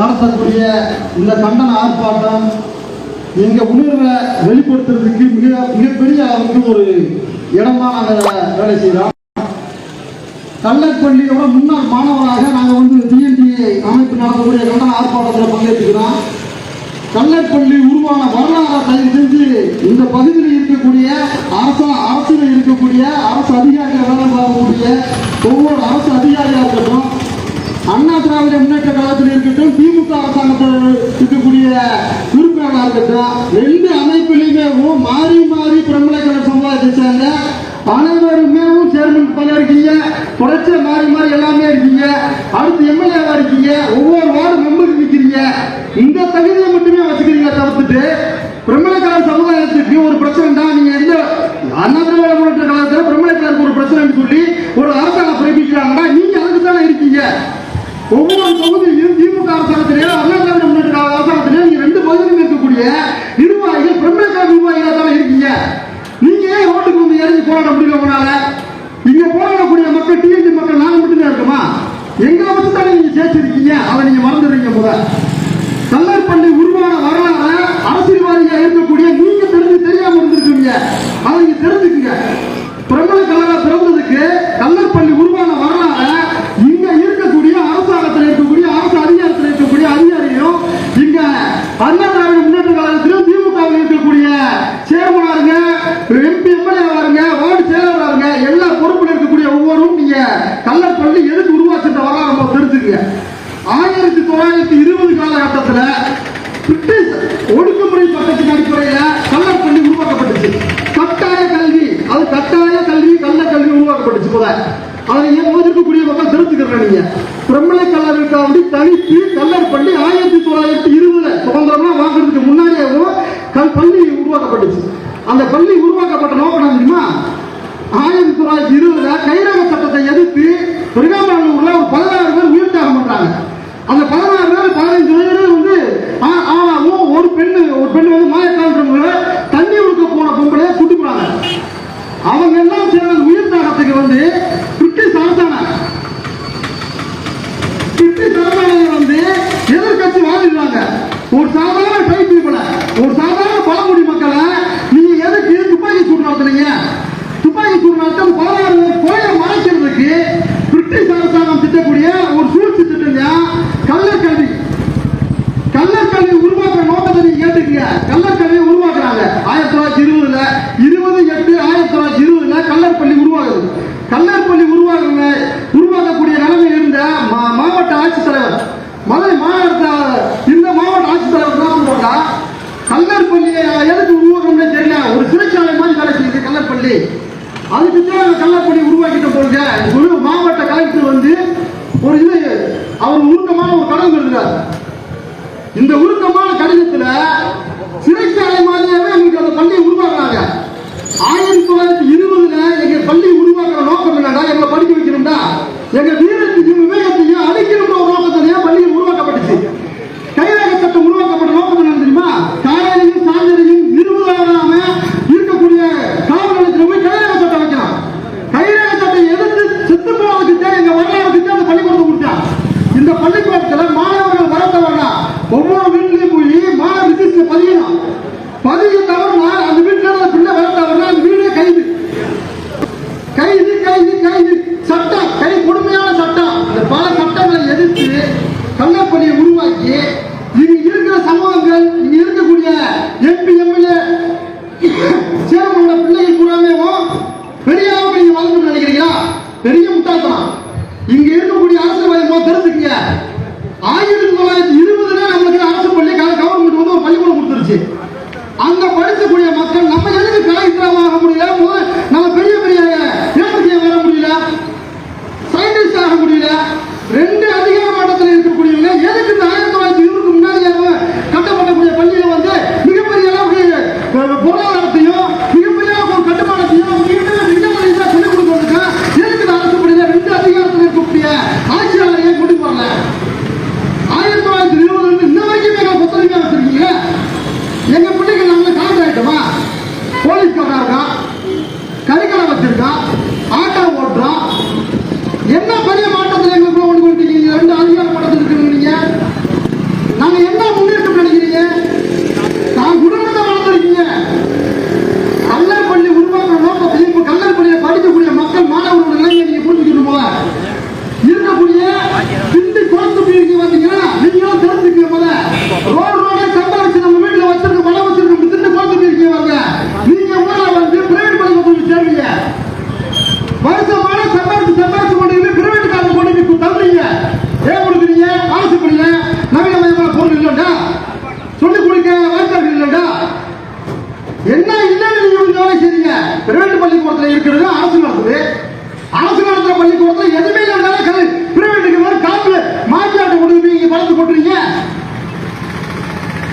நடத்தக்கூடிய இந்த கண்டன ஆர்ப்பாட்டம் எங்க உணர்வை வெளிப்படுத்துறதுக்கு மிக மிகப்பெரிய அளவுக்கு ஒரு இடமா நாங்கள் வேலை செய்கிறோம் கள்ளப்பள்ளியோட முன்னாள் மாணவராக நாங்கள் வந்து டிஎன்டி அமைப்பு நடத்தக்கூடிய கண்டன ஆர்ப்பாட்டத்தில் பங்கேற்றுக்கிறோம். கள்ளப்பள்ளி உருவான வரலாறு தயவு செஞ்சு இந்த பகுதியில் இருக்கக்கூடிய அரசு அரசில் இருக்கக்கூடிய அரசு அதிகாரிகள் வேலை பார்க்கக்கூடிய ஒவ்வொரு அரசு அதிகாரியாக இருக்கட்டும் அண்ணா திராவிட முன்னேற்ற கழகத்தில் இருக்கட்டும் திமுக அரசாங்கத்தில் இருக்கக்கூடிய உறுப்பினர்களாக இருக்கட்டும் ரெண்டு அமைப்பிலுமே மாறி மாறி பிரபல கழக சமுதாயத்தை சேர்ந்த அனைவருமே சேர்மன் பல இருக்கீங்க. தொடர்ச்சியா மாறி மாறி எல்லாமே இருக்கீங்க. அடுத்து எம்எல்ஏவா இருக்கீங்க. ஒவ்வொரு வார்டு மெம்பருக்கு நிற்கிறீங்க இந்த தகுதியை மட்டுமே வச்சுக்கிறீங்க தவிர்த்துட்டு பிரம்மலக்கலர் சமுதாயத்துக்கு ஒரு பிரச்சனை தான் நீங்க எந்த அண்ணா திராவிட முன்னேற்ற கழகத்தில் பிரம்மலக்கலருக்கு ஒரு பிரச்சனைன்னு சொல்லி ஒரு அரசாங்கம் பிறப்பிக்கிறாங்கன்னா நீங்க அதுக்கு தானே இருக்கீங்க. ஒவ்வொரு தொகுதியிலும் திமுக அரசாங்கத்திலேயே அண்ணா திராவிட முன்னேற்ற கழக அரசாங்கத்திலே நீங்க ரெண்டு பகுதியிலும் இருக்கக்கூடிய நிர்வாகிகள் பிரம்மலக்கலர் நிர்வாகிகளா தானே இருக்கீங்க. நீங்க ஏன் ரோட்டுக்கு வந்து இறங்கி போராட முடியல உங்களால? இங்க போராடக்கூடிய மக்கள் டிஎன்டி மக்கள் நாங்க மட்டும்தான் இருக்குமா? எங்களை மட்டும் தானே நீங்க சேர்த்திருக்கீங்க அதை நீங்க மறந்துடுறீங்க போல. கல்லர் பள்ளி உருவான வரலாறு அரசியல்வாதியா இருக்கக்கூடிய நீங்க தெரிஞ்சு தெரியாம இருந்திருக்கீங்க. அதை நீங்க தெரிஞ்சுக்குங்க. பிரபல கழக பிறந்ததுக்கு கல்லற்பள்ளி உருவான வரலாறு இங்க இருக்கக்கூடிய அரசாங்கத்தில் இருக்கக்கூடிய அரசு அதிகாரத்தில் இருக்கக்கூடிய அதிகாரியும் இங்க அண்ணா திராவிட முன்னேற்ற கழகத்திலும் திமுகவில் இருக்கக்கூடிய சேர்மனாருங்க எம்பி எம்எல்ஏவாருங்க வார்டு செயலாளருங்க எல்லா பொறுப்பில் இருக்கக்கூடிய ஒவ்வொருவரும் நீங்க கல்லற்பள்ளி எதுக்கு உருவாச்சுன்ற வரலாறு நம்ம தெரிஞ்சுக்கங்க. ஆயிரத்தி தொள்ளாயிரத்தி இருபது காலகட்டத்தில் பிரிட்டிஷ் ஒடுக்குமுறை சட்டத்தின் அடிப்படையில் கல்லற்பள்ளி உருவாக்கப்பட்டுச்சு. கட்டாய கல்வி அது கட்டாய கல்வி கள்ள கல்வி உருவாக்கப்பட்டுச்சு போல அதை ஏன் இருக்கக்கூடிய மக்கள் திருத்துக்கிறேன் நீங்க. பிரம்மலை கல்லூரிக்காண்டி தனித்து கல்லற்பள்ளி ஆயிரத்தி தொள்ளாயிரத்தி இருபதுல சுதந்திரமா வாங்குறதுக்கு முன்னாடியாகவும் கல் பள்ளி உருவாக்கப்பட்டுச்சு. அந்த பள்ளி உருவாக்கப்பட்ட நோக்கம் தெரியுமா? ஆயிரத்தி தொள்ளாயிரத்தி இருபதுல கைரக சட்டத்தை எதிர்த்து பெருகாமலூர்ல ஒரு பதினாறு பேர் உயிர் தியாகம் பண்றாங்க. அந்த பதினாறு பேர் பதினைஞ்சு பேர் வந்து ஆ- ஆணாவும் ஒரு பெண்ணு ஒரு பெண்ணு வந்து மாயக்காலன்றவங்க தண்ணி ஊக்க போன பொம்பளைய சுட்டு அவங்க எல்லாம் சேர்ந்த உயிர் தியாகத்துக்கு வந்து பிரிட்டிஷ் அரசாங்கம் வந்து எதிர்கட்சி வாங்கிடுவாங்க ஒரு சாதாரண ட்ரை பீப்புள ஒரு சாதாரண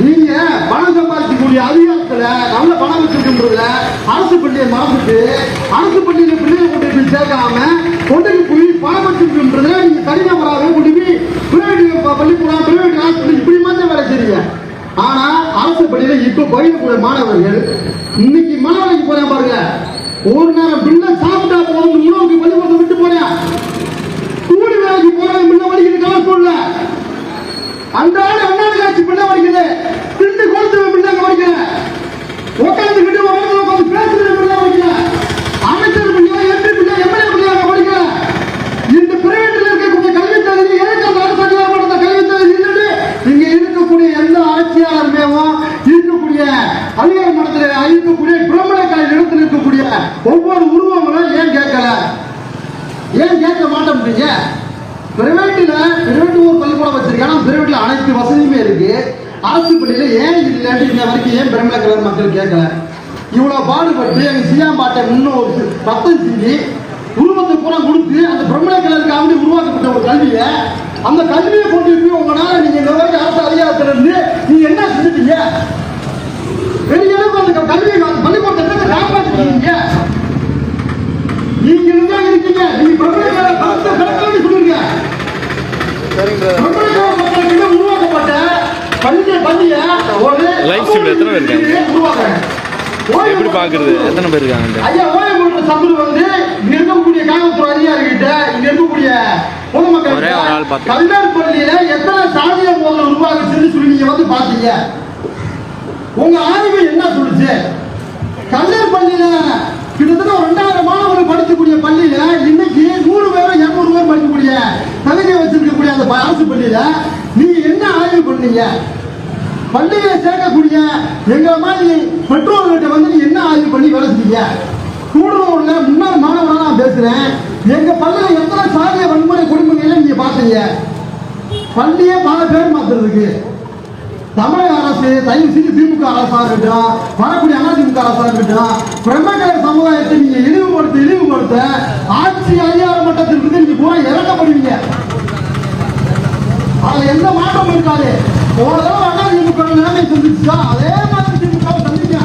நீங்க பணம் சம்பாதிக்கக்கூடிய அதிகாரத்துல நல்ல பணம் வச்சிருக்கின்றதுல அரசு பள்ளியை மறந்துட்டு அரசு பள்ளியில பிள்ளைகளை கொண்டு போய் சேர்க்காம கொண்டு போய் பணம் வச்சிருக்கின்றதுல நீங்க தனிநபராக கொண்டு போய் பிரைவேட் பள்ளிக்கூடம் பிரைவேட் ஹாஸ்பிட்டல் இப்படி மாதிரி வேலை செய்யுங்க ஆனா அரசு பள்ளியில இப்ப பயிலக்கூடிய மாணவர்கள் இன்னைக்கு மாணவர்களுக்கு போறேன் பாருங்க. ஒரு நேரம் பிள்ளை சாப்பிட்டா போதும் உணவுக்கு பள்ளிக்கூடத்தை விட்டு போறேன் கூலி வேலைக்கு போறேன் பிள்ளை வலிக்குது கவலை சொல்ல அன்றாட அண்ணாடு காட்சி பிள்ளை வலிக்குது திண்டு கொடுத்து பிள்ளை வலிக்கல உட்காந்துக்கிட்டு உட்காந்து உட்காந்து பேசுறது பிள்ளை வலிக்கல அமைச்சர் பிள்ளை எம்பி பிள்ளை எம்எல்ஏ பிள்ளை வலிக்கல இந்த பிரைவேட்ல இருக்கக்கூடிய கல்வி தகுதி எனக்கு அந்த அரசு அதிகாரப்பட்ட கல்வி தகுதி இல்லைன்னு இங்க இருக்கக்கூடிய எந்த ஆட்சியாளருமேவும் இருக்கக்கூடிய அதிகார மட்டத்தில் இருக்கக்கூடிய பிரம்மண கலை இடத்தில் இருக்கக்கூடிய ஒவ்வொரு உருவங்களும் ஏன் கேட்கல? ஏன் கேட்க மாட்டேன்றீங்க? பிரைவேட்டில் பிரைவேட் ஒரு பள்ளிக்கூடம் வச்சிருக்காங்க. ஆனா பிரைவேட்ல அனைத்து வசதியுமே இருக்கு. அரசு பள்ளியில் ஏன் இல்லாட்டி இந்த வரைக்கும் ஏன் பிரம்மல கலர் மக்கள் கேட்கல? இவ்வளோ பாடுபட்டு எங்கள் சியாம்பாட்டை இன்னும் ஒரு பத்தம் செஞ்சு உருவத்தை பூரா கொடுத்து அந்த பிரம்மல கலருக்கு உருவாக்கப்பட்ட ஒரு கல்வியை அந்த கல்வியை கொண்டு போய் உங்களால் நீங்கள் இந்த வரைக்கும் அரசு அதிகாரத்துல இருந்து என்ன செஞ்சுட்டீங்க? பெரிய அளவுக்கு அந்த அந்த பள்ளிக்கூடத்தை காப்பாற்றிட்டீங்க நீங்க இருந்தா இருக்கீங்க நீங்க பிரபலமான பக்த கணக்காக சொல்லுங்க மக்களுக்கு உருவாக்கப்பட்ட பள்ளிய பள்ளிய ஒரு Live stream ல எத்தனை பேர் இருக்காங்க? எப்படி பாக்குறது எத்தனை பேர் இருக்காங்க ஐயா ஓய்வு சத்துரு வந்து இங்க இருக்கக்கூடிய காவல்துறை அதிகாரிகிட்ட இங்க இருக்கக்கூடிய பொதுமக்கள். கல்யாண் பள்ளியில எத்தனை சாதிய முதல்ல உருவாக்குச்சுன்னு சொல்லி நீங்க வந்து பாத்தீங்க உங்க ஆய்வு என்ன சொல்லுச்சு? கல்லூர் பள்ளியில கிட்டத்தட்ட ஒரு ரெண்டாயிரம் மாணவர்கள் படிக்கக்கூடிய பள்ளியில இன்னைக்கு நூறு பேர் இருநூறு பேர் படிக்கக்கூடிய தலைமை வச்சிருக்கக்கூடிய அந்த அரசு பள்ளியில நீங்க என்ன ஆய்வு பண்ணீங்க? பள்ளியில சேர்க்கக்கூடிய எங்க மாதிரி பெற்றோர்கிட்ட வந்து நீங்க என்ன ஆய்வு பண்ணி வேலை செஞ்சீங்க? கூடுதூர்ல முன்னாள் மாணவனா நான் பேசுறேன். எங்க பள்ளியில எத்தனை சாதிய வன்முறை குடும்பங்களை நீங்க பாத்தீங்க பள்ளியே பல பேர் மாத்துறதுக்கு தமிழக அரசு தயவு செய்து திமுக அரசா இருக்கட்டும் வரக்கூடிய அதிமுக அரசா இருக்கட்டும் பிரம்மகர சமுதாயத்தை நீங்க இழிவுபடுத்த இழிவுபடுத்த ஆட்சி அதிகார மட்டத்திற்கு நீங்க பூரா இறக்கப்படுவீங்க. அதுல எந்த மாற்றமும் இருக்காது. ஒரு தடவை அதிமுக நிலைமை சந்திச்சா அதே மாதிரி திமுக சந்திக்க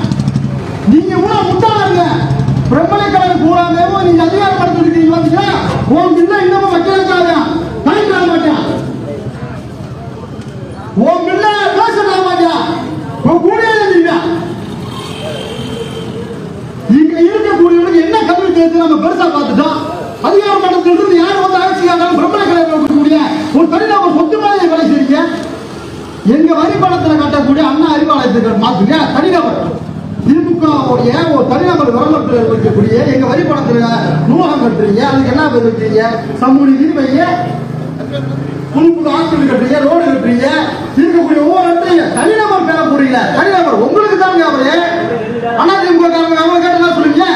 நீங்க கூட முட்டாளுங்க பிரம்மலை கழகம் பூராமேவோ நீங்க அதிகார மட்டத்திற்கு உன் பிள்ளை இன்னமும் வைக்கிறதுக்காக பயன்பட மாட்டேன் உன் பிள்ளை பேச மாட்டியா உன் கூட இருந்தீங்க இங்க இருக்கக்கூடியவனுக்கு என்ன கல்வி தேர்த்து நம்ம பெருசா பார்த்துட்டோம் அதிகார மட்டத்தில் இருந்து யார் வந்து ஆட்சியாளர் பிரம்மண கலை இருக்கக்கூடிய ஒரு தனிநபர் சொத்து மாதிரி வேலை செய்யுங்க எங்க வரி பணத்துல கட்டக்கூடிய அண்ணா அறிவாலயத்துக்கு மாத்துங்க. தனிநபர். திமுகவுடைய ஒரு தனிநபர் விரலத்தில் இருக்கக்கூடிய எங்க வரி பணத்துல நூலகம் கட்டுறீங்க. அதுக்கு என்ன பேர் வைக்கிறீங்க? சமூக நீதி வைங்க புது புது ஹாஸ்பிட்டல் கட்டுறீங்க ரோடு கட்டுறீங்க. இருக்கக்கூடிய ஒவ்வொரு இடத்துலையும் தனிநபர் பேர போறீங்க தனிநபர் உங்களுக்கு தான் அவரு. அண்ணா திமுக காரங்க அவங்க கேட்டு என்ன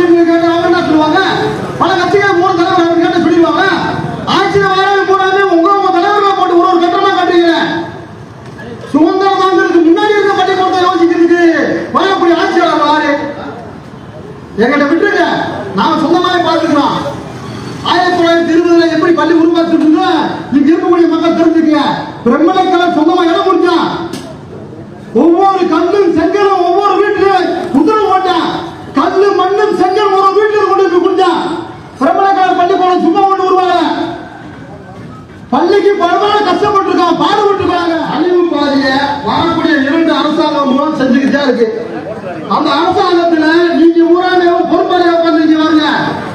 சொல்லுவீங்க அவங்க என்ன சொல்லுவாங்க? பல கட்சிகள் மூணு தலைவர் அவங்க கேட்டு சொல்லிடுவாங்க ஆட்சியில் வரவே போறாங்க உங்க உங்க தலைவர்களை போட்டு ஒரு ஒரு கட்டணமா கட்டுறீங்க சுதந்திரம் வாங்குறதுக்கு முன்னாடி இருக்க பள்ளிக்கூடத்தை யோசிக்கிறதுக்கு வரக்கூடிய ஆட்சியாளர் யாரு எங்கிட்ட விட்டுருங்க நாம சொந்தமாவே பார்த்துக்கிறோம் ஆயிரத்தி தொள்ளாயிரத்தி இருபதுல எப்படி பள்ளி உருவாக்கிட்டு இங்க இருக்கக்கூடிய மக்கள் தெரிஞ்சுக்கங்க பிரம்மலைக்கெல்லாம் சொந்தமா இடம் கொடுத்தான் ஒவ்வொரு கல்லும் செங்கலும் ஒவ்வொரு வீட்டுல உத்தரவு போட்டான் கல்லு மண்ணும் செங்கல் ஒரு வீட்டுல கொண்டு போய் கொடுத்தான் பிரம்மலைக்கால பள்ளிக்கூடம் சும்மா ஒண்ணு உருவாங்க பள்ளிக்கு பலமான கஷ்டப்பட்டு இருக்கான் பாடுபட்டு இருக்காங்க அழிவு பாதிய வரக்கூடிய இரண்டு இருக்கு அந்த அரசாங்கத்துல நீங்க ஊரான பொறுப்பாளியா உட்காந்துருக்கீங்க வாங்க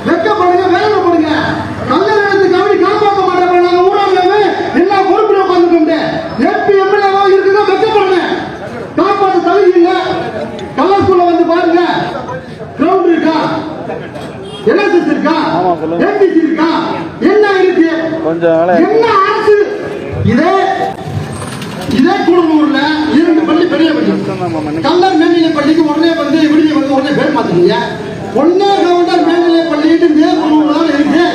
வெக்கப்படுங்க வேதனைப்படுங்க கல்லூரி எடுத்து கவனி காப்பாற்ற மாட்டாங்க நாங்க ஊராங்கவே எல்லா பொறுப்புல உட்காந்துட்டு எம்பி எம்எல்ஏவா இருக்குங்க வெக்கப்படுங்க காப்பாற்ற தகுதி இல்ல கலர் ஸ்கூல்ல வந்து பாருங்க. கிரவுண்ட் இருக்கா? என்எஸ்எஸ் இருக்கா? எம்பிசி இருக்கா? என்ன இருக்கு? கொஞ்சம் வேலை என்ன அரசு? இதே இதே குடும்பூர்ல இரண்டு பள்ளி பெரிய பள்ளி. கல்லர் மேல்நிலை பள்ளிக்கு உடனே வந்து விடுதி வந்து உடனே பேர் மாத்தீங்க ஒன்னே கவுண்டர் மேல்நிலை பள்ளிட்டு மேற்குழுல இருக்கு.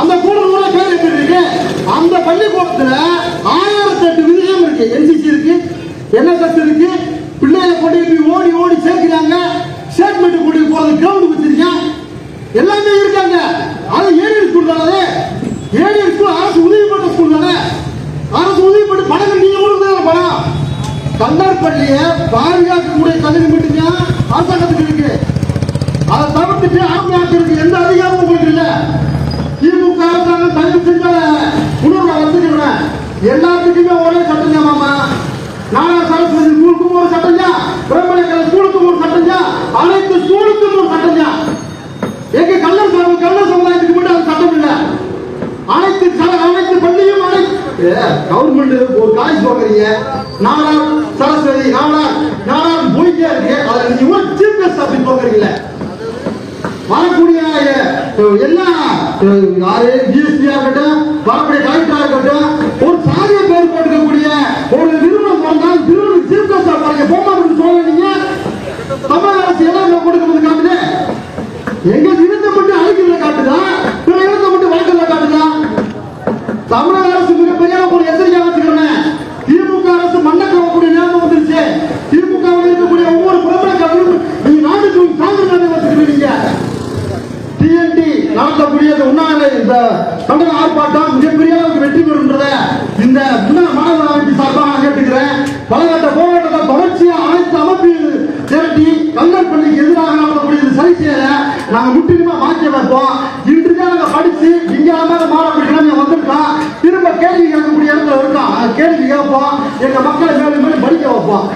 அந்த கூடலூர்ல பேர் எப்படி இருக்கு? அந்த பள்ளிக்கூடத்துல ஆயிரத்தி எட்டு விதிகம் இருக்கு என்சிசி இருக்கு என்எஸ்எஸ் இருக்கு பிள்ளைகளை கொண்டு போய் ஓடி ஓடி சேர்க்கிறாங்க ஸ்டேட்மெண்ட் கொண்டு போறது கிரவுண்ட் வச்சிருக்கேன் எல்லாமே இருக்காங்க அது ஏரியல் ஸ்கூல் தானே ஏரியல் ஸ்கூல் அரசு உதவி பண்ண ஸ்கூல் தானே அரசு உதவி பண்ணி பணங்கள் நீங்க கொடுக்குறது கண்ணர் பள்ளிய பாதுகாக்கக்கூடிய தகுதி மட்டும்தான் அரசாங்கத்துக்கு இருக்கு. அதை தவிர்த்துட்டு ஆட்சி ஆக்கிறதுக்கு எந்த அதிகாரமும் உங்களுக்கு இல்ல. திமுக அரசாங்கம் தயவு செஞ்ச உணர்வை வந்துக்கிறேன் எல்லாத்துக்குமே ஒரே சட்டம் தான் மாமா. நானா சரஸ்வதி ஸ்கூலுக்கும் ஒரு சட்டம் தான். பிரம்மணக்கலை ஸ்கூலுக்கும் ஒரு சட்டம் தான். அனைத்து ஸ்கூலுக்கும் ஒரு சட்டம் தான். எங்க கல்லர் சம சமுதாயத்துக்கு மட்டும் அது சட்டம் இல்ல அனைத்து ச- அனைத்து பள்ளியும் அனைத்து கவர்மெண்ட் ஒரு காய் போகிறீங்க நானா சரஸ்வதி நானா நானா போயிட்டே இருக்கு. அதுல நீங்க ஒரு சீஃப் கெஸ்ட் அப்படி போகிறீங்களே வரக்கூடிய அஹ், எல்லா யாரு? டிஎஸ்பியா இருக்கட்டும் வரக்கூடிய கலெக்டரா இருக்கட்டும் ஒரு சாதிய பேர் போட்டுக்கக்கூடிய ஒரு நிறுவனம் வந்தால் நிறுவனம் சீஃப் கெஸ்டா பாருங்க. போமாட்டு சொல்ல நீங்க. தமிழக அரசு எல்லாம் கொடுக்கறது காட்டுது எங்க இருந்த மட்டும் அழிக்கிறத காட்டுதா பிற இருந்த மட்டும் வழக்கல்ல காட்டுதா தமிழக அரசு மிகப்பெரிய ஒரு எச்சரிக்கையா வச்சுக்கிறேன் திமுக அரசு மண்ணக்கக்கூடிய நேரம் வந்துருச்சு திமுக வில் இருக்கக்கூடிய ஒவ்வொரு பிரபலங்களும் நீங்க நாட்டுக்கு சான்று வச்சுக்கிறீங்க டிஎன்டி நடத்தக்கூடிய இந்த உண்ணாநிலை இந்த ஆர்ப்பாட்டம் மிகப்பெரிய அளவுக்கு வெற்றி பெறுன்றத இந்த முன்னாள் மாணவர் அமைப்பு சார்பாக நான் கேட்டுக்கிறேன். பலகட்ட போராட்டத்தை தொடர்ச்சியா அனைத்து அமைப்பில் திரட்டி கல்லர் பள்ளிக்கு எதிராக நடத்தக்கூடிய சரி செய்ய நாங்க முற்றிலுமா மாற்றி வைப்போம் இன்றுதான் நாங்க படிச்சு விஞ்ஞானமாக மாறக்கூடிய நிலைமை வந்திருக்கோம் திரும்ப கேள்வி கேட்கக்கூடிய இடத்துல இருக்கோம் கேள்வி கேட்போம். எங்க மக்களை மேலும் மேலும் படிக்க வைப்போம்.